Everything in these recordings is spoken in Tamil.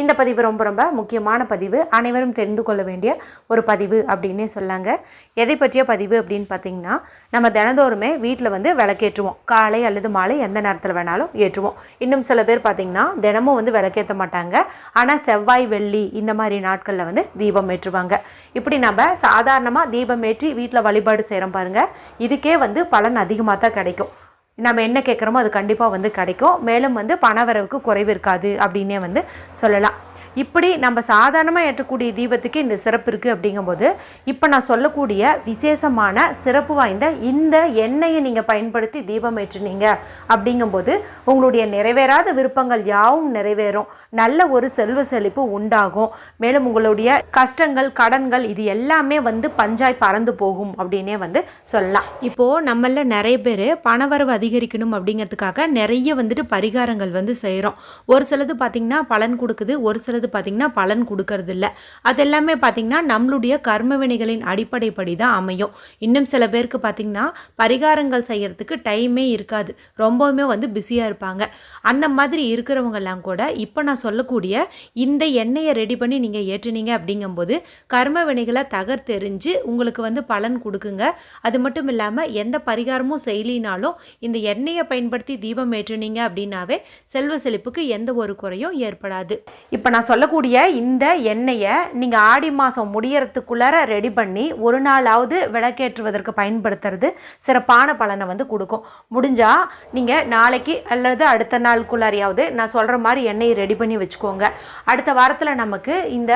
இந்த பதிவு ரொம்ப ரொம்ப முக்கியமான பதிவு. அனைவரும் தெரிந்து கொள்ள வேண்டிய ஒரு பதிவு அப்படின்னே சொல்லாங்க. எதை பற்றிய பதிவு அப்படின்னு பார்த்தீங்கன்னா நம்ம தினந்தோறுமே வீட்டில் வந்து விளக்கேற்றுவோம். காலை அல்லது மாலை எந்த நேரத்தில் வேணாலும் ஏற்றுவோம். இன்னும் சில பேர் பார்த்தீங்கன்னா தினமும் வந்து விளக்கேற்ற மாட்டாங்க. ஆனால் செவ்வாய் வெள்ளி இந்த மாதிரி நாட்களில் வந்து தீபம் ஏற்றுவாங்க. இப்படி நம்ம சாதாரணமாக தீபம் ஏற்றி வீட்டில் வழிபாடு செய்கிறோம் பாருங்கள் இதுக்கே வந்து பலன் அதிகமாக தான் கிடைக்கும். நம்ம என்ன கேட்குறோமோ அது கண்டிப்பாக வந்து கிடைக்கும். மேலும் வந்து பணவரவுக்கு குறைவு இருக்காது அப்படின்னே வந்து சொல்லலாம். இப்படி நம்ம சாதாரணமாக ஏற்றக்கூடிய தீபத்துக்கு இந்த சிறப்பு இருக்குது அப்படிங்கும்போது இப்போ நான் சொல்லக்கூடிய விசேஷமான சிறப்பு வாய்ந்த இந்த எண்ணெயை நீங்கள் பயன்படுத்தி தீபம் ஏற்றுனீங்க அப்படிங்கும்போது உங்களுடைய நிறைவேறாத விருப்பங்கள் யாவும் நிறைவேறும். நல்ல ஒரு செல்வ செழிப்பு உண்டாகும். மேலும் உங்களுடைய கஷ்டங்கள் கடன்கள் இது எல்லாமே வந்து பஞ்சாய் பறந்து போகும் அப்படின்னே வந்து சொல்லலாம். இப்போது நம்மள நிறைய பேர் பணவரவு அதிகரிக்கணும் அப்படிங்கிறதுக்காக நிறைய வந்துட்டு பரிகாரங்கள் வந்து செய்கிறோம் ஒரு சிலது பார்த்திங்கன்னா பலன் கொடுக்குது ஒரு சிலது பார்த்திங்கன்னா பலன் கொடுக்கறது இல்லை அது எல்லாமே பார்த்திங்கன்னா நம்மளுடைய கர்ம வினைகளின் அடிப்படைப்படி தான் அமையும். இன்னும் சில பேருக்கு பார்த்திங்கன்னா பரிகாரங்கள் செய்கிறதுக்கு டைமே இருக்காது. ரொம்பவுமே வந்து பிஸியாக இருப்பாங்க. அந்த மாதிரி இருக்கிறவங்கெல்லாம் கூட இப்போ நான் சொல்லக்கூடிய இந்த எண்ணெயை ரெடி பண்ணி நீங்கள் ஏற்றுனீங்க அப்படிங்கும்போது கர்ம வினைகளை தகர்த்தெறிஞ்சு உங்களுக்கு வந்து பலன் கொடுக்குங்க. அது மட்டும் இல்லாமல் எந்த பரிகாரமும் செய்யலினாலும் இந்த எண்ணெயை பயன்படுத்தி தீபம் ஏற்றுனீங்க அப்படின்னாவே செல்வ செழிப்புக்கு எந்த ஒரு குறையும் ஏற்படாது. இப்போ நான் சொல்லக்கூடிய இந்த எண்ணெயை நீங்கள் ஆடி மாதம் முடியறதுக்குள்ளார ரெடி பண்ணி ஒரு நாளாவது விளக்கேற்றுவதற்கு பயன்படுத்துறது சிறப்பான பலனை வந்து கொடுக்கும். முடிஞ்சால் நீங்கள் நாளைக்கு அல்லது அடுத்த நாளுக்குள்ளாரையாவது நான் சொல்கிற மாதிரி எண்ணெயை ரெடி பண்ணி வச்சுக்கோங்க. அடுத்த வாரத்தில் நமக்கு இந்த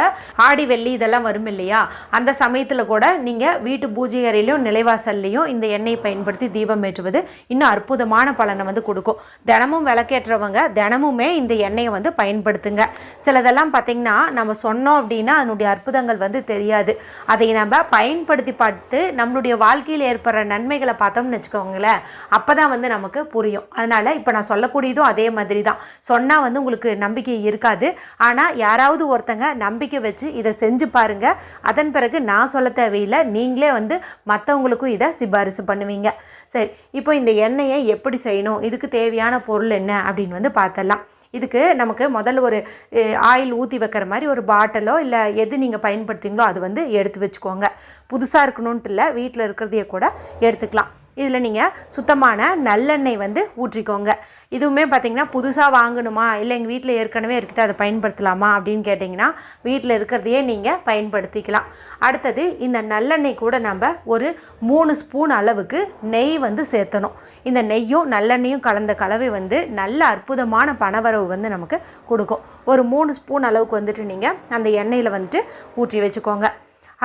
ஆடி வெள்ளி இதெல்லாம் வரும் இல்லையா? அந்த சமயத்தில் கூட நீங்கள் வீட்டு பூஜை அறையிலையும் நிலைவாசல்லையும் இந்த எண்ணெயை பயன்படுத்தி தீபம் ஏற்றுவது இன்னும் அற்புதமான பலனை வந்து கொடுக்கும். தினமும் விளக்கேற்றவங்க தினமுமே இந்த எண்ணெயை வந்து பயன்படுத்துங்க. சிலதெல்லாம் பார்த்திங்கன்னா நம்ம சொன்னோம் அப்படின்னா அதனுடைய அற்புதங்கள் வந்து தெரியாது. அதை நம்ம பயன்படுத்தி பார்த்து நம்மளுடைய வாழ்க்கையில் ஏற்படுற நன்மைகளை பார்த்தோம்னு வச்சுக்கோங்களேன் அப்போ தான் வந்து நமக்கு புரியும். அதனால் இப்போ நான் சொல்லக்கூடியதும் அதே மாதிரி தான் சொன்னால் வந்து உங்களுக்கு நம்பிக்கை இருக்காது. ஆனால் யாராவது ஒருத்தங்க நம்பிக்கை வச்சு இதை செஞ்சு பாருங்கள் அதன் பிறகு நான் சொல்ல தேவையில்லை. நீங்களே வந்து மற்றவங்களுக்கும் இதை சிபாரிசு பண்ணுவீங்க. சரி இப்போ இந்த எண்ணெயை எப்படி செய்யணும்? இதுக்கு தேவையான பொருள் என்ன? அப்படின்னு வந்து பார்த்தலாம் இதுக்கு நமக்கு முதல்ல ஒரு ஆயில் ஊற்றி வைக்கிற மாதிரி ஒரு பாட்டிலோ இல்லை எது நீங்கள் பயன்படுத்துங்களோ அது வந்து எடுத்து வச்சுக்கோங்க. புதுசாக இருக்கணுன்ட்டு இல்லை வீட்டில் இருக்கிறதையே கூட எடுத்துக்கலாம். இதில் நீங்கள் சுத்தமான நல்லெண்ணெய் வந்து ஊற்றிக்கோங்க. இதுவுமே பார்த்தீங்கன்னா புதுசாக வாங்கணுமா? இல்லை எங்கள் வீட்டில் ஏற்கனவே இருக்குது அதை பயன்படுத்தலாமா? அப்படின்னு கேட்டிங்கன்னா வீட்டில் இருக்கிறதையே நீங்கள் பயன்படுத்திக்கலாம். அடுத்தது இந்த நல்லெண்ணெய் கூட நம்ம ஒரு மூணு ஸ்பூன் அளவுக்கு நெய் வந்து சேர்த்தணும். இந்த நெய்யும் நல்லெண்ணெயும் கலந்த கலவை வந்து நல்ல அற்புதமான பணவரவு வந்து நமக்கு கொடுக்கும். ஒரு மூணு ஸ்பூன் அளவுக்கு வந்துட்டு நீங்கள் அந்த எண்ணெயில் வந்துட்டு ஊற்றி வச்சுக்கோங்க.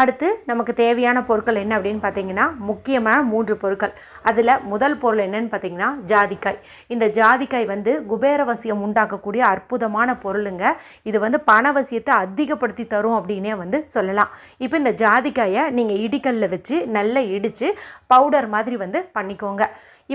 அடுத்து நமக்கு தேவையான பொருட்கள் என்ன அப்படின்னு பார்த்தீங்கன்னா முக்கியமான மூன்று பொருட்கள். அதில் முதல் பொருள் என்னன்னு பார்த்தீங்கன்னா ஜாதிக்காய். இந்த ஜாதிக்காய் வந்து குபேரவசியம் உண்டாக்கக்கூடிய அற்புதமான பொருளுங்க. இது வந்து பணவசியத்தை அதிகப்படுத்தி தரும் அப்படின்னே வந்து சொல்லலாம். இப்போ இந்த ஜாதிக்காயை நீங்கள் இடிக்கல்ல வச்சு நல்லா இடித்து பவுடர் மாதிரி வந்து பண்ணிக்கோங்க.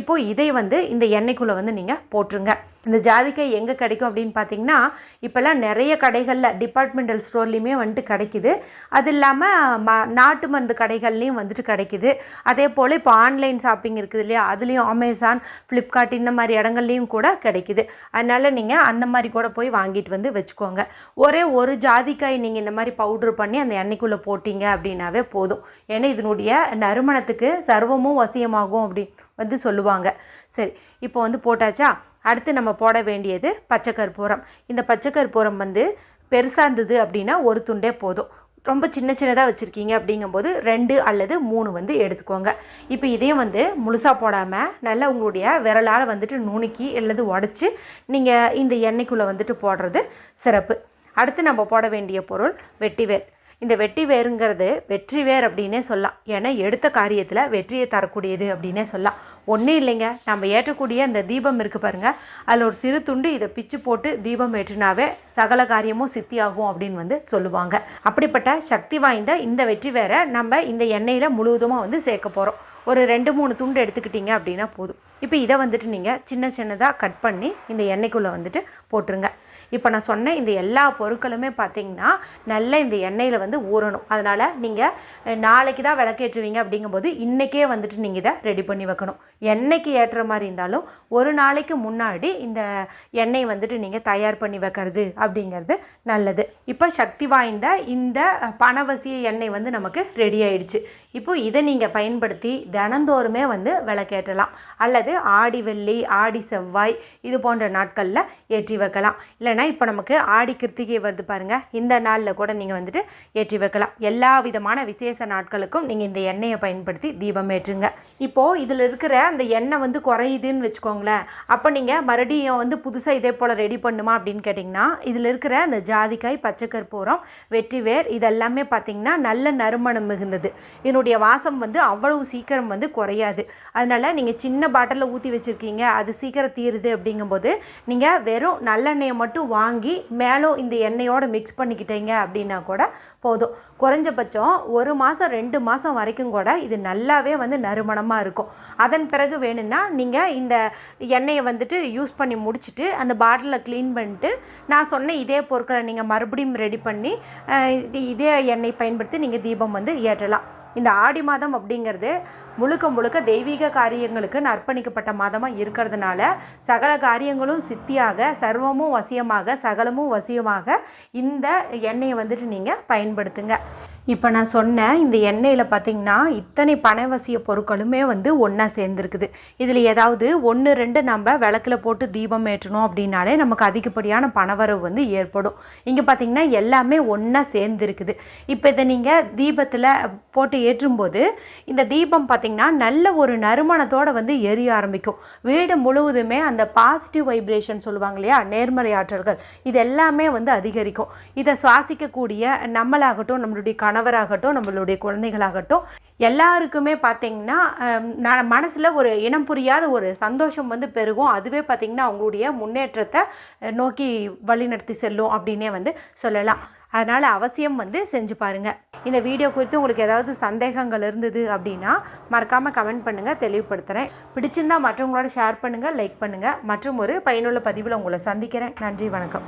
இப்போது இதை வந்து இந்த எண்ணெய்க்குள்ளே வந்து நீங்கள் போட்டுருங்க. இந்த ஜாதிக்காய் எங்கே கிடைக்கும் அப்படின்னு பார்த்தீங்கன்னா இப்போல்லாம் நிறைய கடைகளில் டிபார்ட்மெண்டல் ஸ்டோர்லேயுமே வந்துட்டு கிடைக்குது. அது இல்லாமல் ம நாட்டு மருந்து கடைகள்லேயும் வந்துட்டு கிடைக்குது. அதே போல் இப்போ ஆன்லைன் ஷாப்பிங் இருக்குது இல்லையா? அதுலேயும் அமேசான் ஃப்ளிப்கார்ட் இந்த மாதிரி இடங்கள்லையும் கூட கிடைக்குது. அதனால் நீங்கள் அந்த மாதிரி கூட போய் வாங்கிட்டு வந்து வச்சுக்கோங்க. ஒரே ஒரு ஜாதிக்காய் நீங்கள் இந்த மாதிரி பவுட்ரு பண்ணி அந்த எண்ணெய்க்குள்ளே போட்டிங்க அப்படின்னாவே போதும். ஏன்னா இதனுடைய நறுமணத்துக்கு சர்வமும் வசியமாகும் அப்படி வந்து சொல்லுவாங்க. சரி இப்போ வந்து போட்டாச்சா? அடுத்து நம்ம போட வேண்டியது பச்சை கற்பூரம் இந்த பச்சை கற்பூரம் வந்து பெருசாக இருந்தது அப்படின்னா ஒரு துண்டே போதும். ரொம்ப சின்ன சின்னதாக வச்சுருக்கீங்க அப்படிங்கும்போது ரெண்டு அல்லது மூணு வந்து எடுத்துக்கோங்க. இப்போ இதையும் வந்து முழுசாக போடாமல் நல்லா உங்களுடைய விரலால் வந்துட்டு நுணுக்கி அல்லது உடச்சி நீங்கள் இந்த எண்ணெய்க்குள்ளே வந்துட்டு போடுறது சிறப்பு. அடுத்து நம்ம போட வேண்டிய பொருள் வெட்டிவேர். இந்த வெற்றி வேருங்கிறது வெற்றி வேர் அப்படின்னே சொல்லலாம். ஏன்னா எடுத்த காரியத்தில் வெற்றியை தரக்கூடியது அப்படின்னே சொல்லலாம். ஒன்றும் இல்லைங்க. நம்ம ஏற்றக்கூடிய அந்த தீபம் இருக்குது பாருங்கள் அதில் ஒரு சிறு துண்டு இதை பிச்சு போட்டு தீபம் ஏற்றினாவே சகல காரியமும் சித்தியாகும் அப்படின்னு வந்து சொல்லுவாங்க. அப்படிப்பட்ட சக்தி வாய்ந்த இந்த வெற்றி வேரை நம்ம இந்த எண்ணெயில் முழுவதுமாக வந்து சேர்க்க போகிறோம் ஒரு ரெண்டு மூணு துண்டு எடுத்துக்கிட்டிங்க அப்படின்னா போதும். இப்போ இதை வந்துட்டு நீங்கள் சின்ன சின்னதாக கட் பண்ணி இந்த எண்ணெய்க்குள்ளே வந்துட்டு போட்டுருங்க. இப்போ நான் சொன்ன இந்த எல்லா பொருட்களுமே பார்த்தீங்கன்னா நல்லா இந்த எண்ணெயில் வந்து ஊறணும். அதனால் நீங்கள் நாளைக்கு தான் விளக்கேற்றுவீங்க அப்படிங்கும்போது இன்றைக்கே வந்துட்டு நீங்கள் இதை ரெடி பண்ணி வைக்கணும். எண்ணெய்க்கு ஏற்றுற மாதிரி இருந்தாலும் ஒரு நாளைக்கு முன்னாடி இந்த எண்ணெய் வந்துட்டு நீங்கள் தயார் பண்ணி வைக்கிறது அப்படிங்கிறது நல்லது. இப்போ சக்தி வாய்ந்த இந்த பணவசிய எண்ணெய் வந்து நமக்கு ரெடி ஆயிடுச்சு. இப்போ இதை நீங்கள் பயன்படுத்தி தினந்தோறுமே வந்து விளக்கேற்றலாம். அல்லது ஆடி வெள்ளி ஆடி செவ்வாய் இது போன்ற நாட்களில் ஏற்றி வைக்கலாம். இல்லைன்னா இப்போ நமக்கு ஆடி கிருத்திகை வருது பாருங்கள் இந்த நாளில் கூட நீங்கள் வந்துட்டு ஏற்றி வைக்கலாம். எல்லா விதமான விசேஷ நாட்களுக்கும் நீங்கள் இந்த எண்ணெயை பயன்படுத்தி தீபம் ஏற்றுங்க. இப்போது இதில் இருக்கிற அந்த எண்ணெய் வந்து குறையுதுன்னு வச்சுக்கோங்களேன். அப்போ நீங்கள் மறுபடியும் வந்து புதுசாக இதே போல் ரெடி பண்ணுமா அப்படின்னு கேட்டிங்கன்னா இதில் இருக்கிற அந்த ஜாதிக்காய் பச்சை கற்பூரம் வெற்றிவேர் இதெல்லாமே பார்த்திங்கன்னா நல்ல நறுமணம் மிகுந்தது. இதனுடைய வாசம் வந்து அவ்வளவு சீக்கிரம் வந்து குறையாது. அதனால் நீங்கள் சின்ன பாட்டில் பாட்டிலில் ஊற்றி வச்சுருக்கீங்க அது சீக்கிரம் தீருது அப்படிங்கும்போது நீங்கள் வெறும் நல்லெண்ணெயை மட்டும் வாங்கி மேலும் இந்த எண்ணெயோடு மிக்ஸ் பண்ணிக்கிட்டீங்க அப்படின்னா கூட போதும். குறைஞ்சபட்சம் ஒரு மாதம் ரெண்டு மாதம் வரைக்கும் கூட இது நல்லாவே வந்து நறுமணமாக இருக்கும். அதன் பிறகு வேணும்னா நீங்கள் இந்த எண்ணெயை வந்துட்டு யூஸ் பண்ணி முடிச்சுட்டு அந்த பாட்டிலில் க்ளீன் பண்ணிட்டு நான் சொன்ன இதே பொருட்களை நீங்கள் மறுபடியும் ரெடி பண்ணி இதே எண்ணெய் பயன்படுத்தி நீங்கள் தீபம் வந்து ஏற்றலாம். இந்த ஆடி மாதம் அப்படிங்கிறது முழுக்க முழுக்க தெய்வீக காரியங்களுக்கு அர்ப்பணிக்கப்பட்ட மாதமாக இருக்கிறதுனால சகல காரியங்களும் சித்தியாக சர்வமும் வசியமாக சகலமும் வசியமாக இந்த எண்ணெயை வந்துட்டு நீங்கள் பயன்படுத்துங்க. இப்போ நான் சொன்ன இந்த எண்ணெயில் பார்த்தீங்கன்னா இத்தனை பணவசிய பொருட்களுமே வந்து ஒன்றா சேர்ந்துருக்குது. இதில் ஏதாவது ஒன்று ரெண்டு நம்ம விளக்கில் போட்டு தீபம் ஏற்றணும் அப்படின்னாலே நமக்கு அதிகப்படியான பணவரவு வந்து ஏற்படும். இங்கே பார்த்தீங்கன்னா எல்லாமே ஒன்றா சேர்ந்துருக்குது. இப்போ இதை நீங்கள் தீபத்தில் போட்டு ஏற்றும்போது இந்த தீபம் பார்த்தீங்கன்னா நல்ல ஒரு நறுமணத்தோடு வந்து எரிய ஆரம்பிக்கும். வீடு முழுவதுமே அந்த பாசிட்டிவ் வைப்ரேஷன் சொல்லுவாங்க இல்லையா? நேர்மறை ஆற்றல்கள். இது எல்லாமே வந்து அதிகரிக்கும். இதை சுவாசிக்கக்கூடிய நம்மளாகட்டும் நம்மளுடைய கணவராகட்டும் நம்மளுடைய குழந்தைகளாகட்டும் எல்லாருக்குமே பார்த்தீங்கன்னா நான் மனசில் ஒரு இனம் புரியாத ஒரு சந்தோஷம் வந்து பெருகும். அதுவே பார்த்திங்கன்னா அவங்களுடைய முன்னேற்றத்தை நோக்கி வழிநடத்தி செல்லும் அப்படின்னே வந்து சொல்லலாம். அதனால் அவசியம் வந்து செஞ்சு பாருங்கள் இந்த வீடியோ குறித்து உங்களுக்கு ஏதாவது சந்தேகங்கள் இருந்தது அப்படின்னா மறக்காமல் கமெண்ட் பண்ணுங்கள் தெளிவுபடுத்துகிறேன் பிடிச்சிருந்தா மற்றவங்களோட ஷேர் பண்ணுங்கள் லைக் பண்ணுங்கள் மற்றும் ஒரு பயனுள்ள பதிவில் உங்களை சந்திக்கிறேன். நன்றி வணக்கம்.